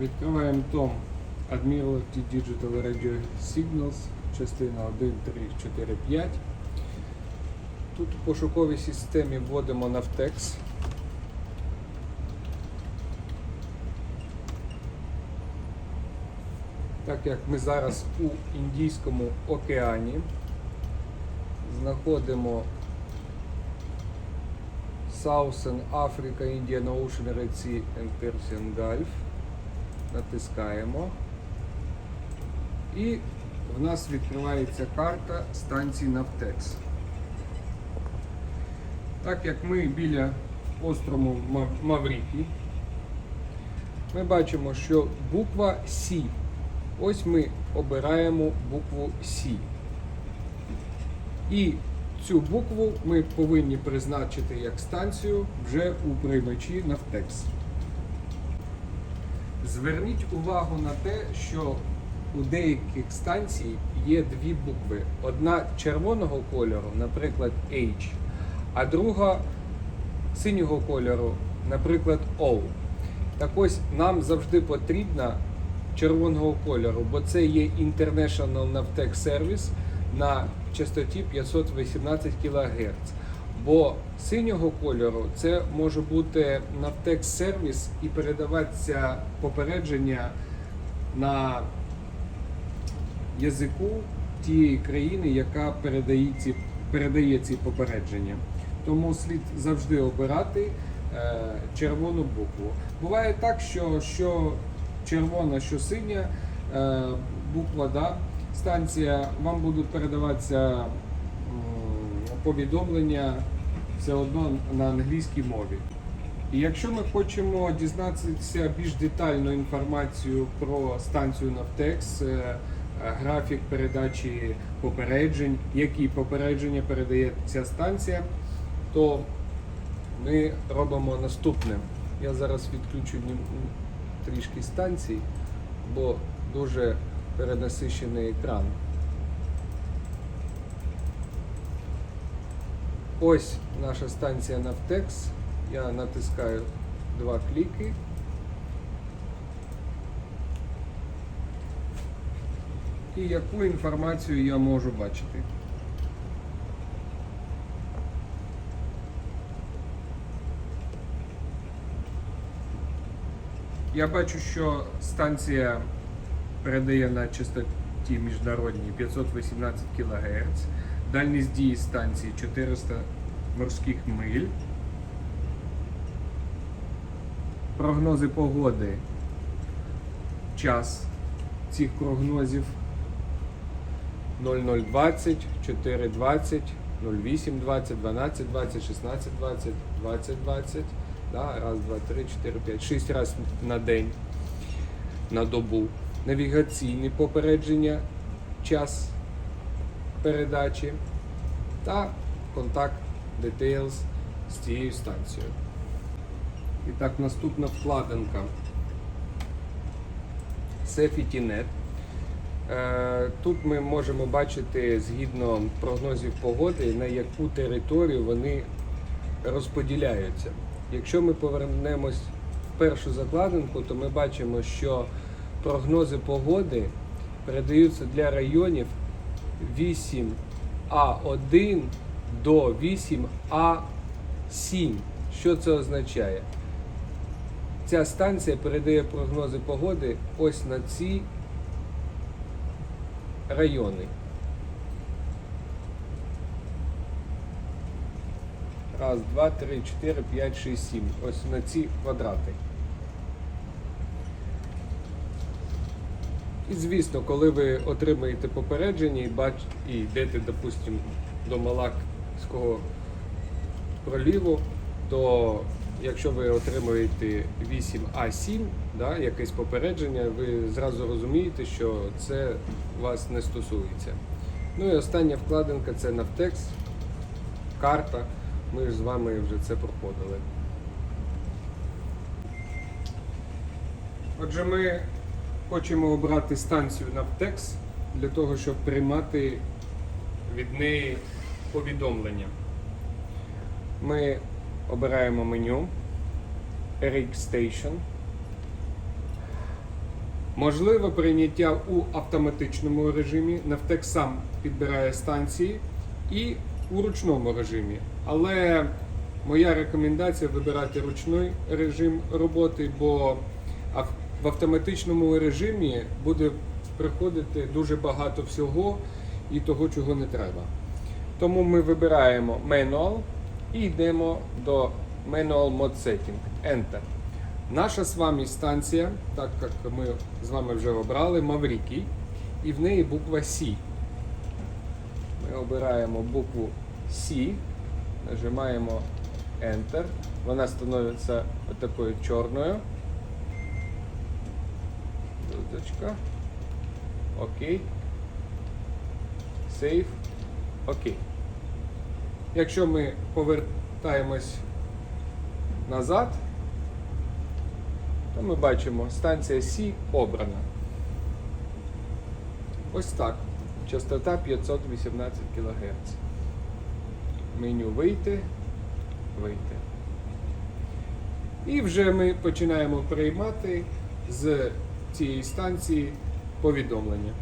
Відкриваємо том Admiralty Digital Radio Signals, частина 1, 3, 4, 5. Тут у пошуковій системі вводимо Navtex. Так як ми зараз у Індійському океані, знаходимо Southern Africa, Indian Ocean, Red Sea and Persian Gulf. Натискаємо. І в нас відкривається карта станції Navtex. Так як ми біля острову Мав- Маврикій, ми бачимо, що буква С. Ось ми обираємо букву С. І цю букву ми повинні призначити як станцію вже у приймачі Navtex. Зверніть увагу на те, що у деяких станцій є дві букви. Одна червоного кольору, наприклад, H, а друга синього кольору, наприклад, O. Так ось нам завжди потрібна червоного кольору, бо це є International Navtex Service на частоті 518 кГц. Бо синього кольору це може бути Navtex сервіс і передаватися попередження на язику тієї країни, яка передає ці, передає ці попередження. Тому слід завжди обирати е, червону букву. Буває так, що, що червона, що синя е, буква, да, станція, вам будуть передаватися повідомлення все одно на англійській мові. І якщо ми хочемо дізнатися більш детальну інформацію про станцію е, е, графік передачі попереджень, які попередження передає ця станція, то ми робимо наступне. Я зараз відключу трішки станцій, бо дуже перенасичений екран. Ось наша станція Navtex. Я натискаю два кліки. І яку інформацію я можу бачити? Я бачу, що станція передає на частоті міжнародній 518 кГц. Дальність дії станції 400 морських миль. Прогнози погоди. Час цих прогнозів 0020, 420, 0820, 1220, 1620, 2020. Да, раз, два, три, чотири, п'ять, шість разів на день, на добу. Навігаційні попередження, час передачі та контакт details з цією станцією. І так, наступна вкладинка Safety.net. Е, Тут ми можемо бачити згідно прогнозів погоди, на яку територію вони розподіляються. Якщо ми повернемось в першу закладинку, то ми бачимо, що прогнози погоди передаються для районів 8А1 до 8А7. Що це означає? Ця станція передає прогнози погоди ось на ці райони. Раз, два, три, чотири, п'ять, шість, сім. Ось на ці квадрати. І звісно, коли ви отримаєте попередження і бач, і йдете, допустимо, до Малакського проліву, то якщо ви отримуєте 8А7, да, якесь попередження, ви зразу розумієте, що це вас не стосується. Ну і остання вкладинка це Navtex, карта. Ми ж з вами вже це проходили. Отже, ми хочемо обрати станцію Navtex для того, щоб приймати від неї повідомлення. Ми обираємо меню RX Station. Можливо прийняття у автоматичному режимі. Навтек сам підбирає станції і у ручному режимі. Але моя рекомендація вибирати ручний режим роботи, бо в автоматичному режимі буде приходити дуже багато всього і того, чого не треба. Тому ми вибираємо Manual і йдемо до Manual Mode Setting. Enter. Наша з вами станція, так як ми з вами вже обрали, Маврикій, і в неї буква C. Ми обираємо букву C, нажимаємо Enter. Вона становиться такою чорною. Дудочка. Окей. Save. Окей. Якщо ми повертаємось назад, то ми бачимо станція Сі обрана. Ось так. Частота 518 кГц. Меню вийти, вийти. І вже ми починаємо приймати з цієї станції повідомлення.